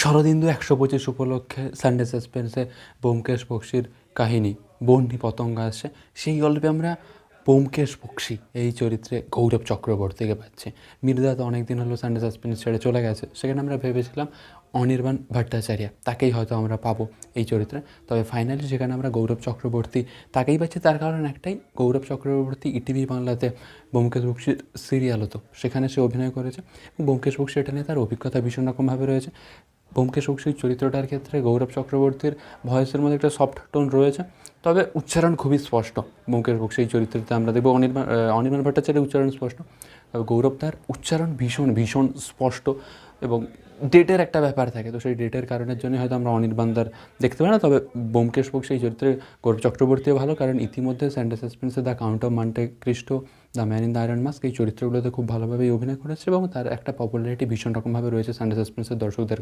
শরদিন্দু একশো পঁচিশ উপলক্ষে সানডে সাসপেন্সে ব্যোমকেশ বক্সির কাহিনী, বন্যি পতঙ্গ আসছে সেই গল্পে আমরা ব্যোমকেশ বক্সি, এই চরিত্রে গৌরব চক্রবর্তীকে পাচ্ছি। মির্জা তো অনেক দিন হলো সানডে সাসপেন্স ছেড়ে চলে গেছে। সেখানে আমরা ভেবেছিলাম অনির্বাণ ভট্টাচার্য, তাকেই হয়তো আমরা পাবো এই চরিত্রে। তবে ফাইনালি সেখানে আমরা গৌরব চক্রবর্তী তাকেই পাচ্ছি। তার কারণ একটাই, গৌরব চক্রবর্তী ইটিভি বাংলাতে ব্যোমকেশ বক্সির সিরিয়াল হতো। সেখানে সে অভিনয় করেছে ব্যোমকেশ বক্সি এটা নিয়ে তার অভিজ্ঞতা ভীষণ রকমভাবে রয়েছে। ব্যোমকেশ বক্সির চরিত্রটার ক্ষেত্রে গৌরব চক্রবর্তীর ভয়েসের মধ্যে একটা সফট টোন রয়েছে। তবে উচ্চারণ খুবই স্পষ্ট ব্যোমকেশ বক্সি এই চরিত্রতে আমরা দেখব অনির্বাণ অনির্বাণ ভট্টাচার্যের উচ্চারণ স্পষ্ট। গৌরব তার উচ্চারণ ভীষণ ভীষণ স্পষ্ট এবং ডেটের একটা ব্যাপার থাকে। তো সেই ডেটের কারণের জন্য হয়তো আমরা অনির্বাণদার দেখতে পাই না। তবে ব্যোমকেশ বক্সি এই চরিত্রে গৌরব চক্রবর্তীও ভালো। কারণ ইতিমধ্যে Sunday সাসপেন্সে the Count of Monte Cristo the Man in the Iron Mask এই চরিত্রগুলোতে খুব ভালোভাবেই অভিনয় করেছে এবং তার একটা পপুলারিটি ভীষণ রকমভাবে রয়েছে সানডে সাসপেন্সের দর্শকদের।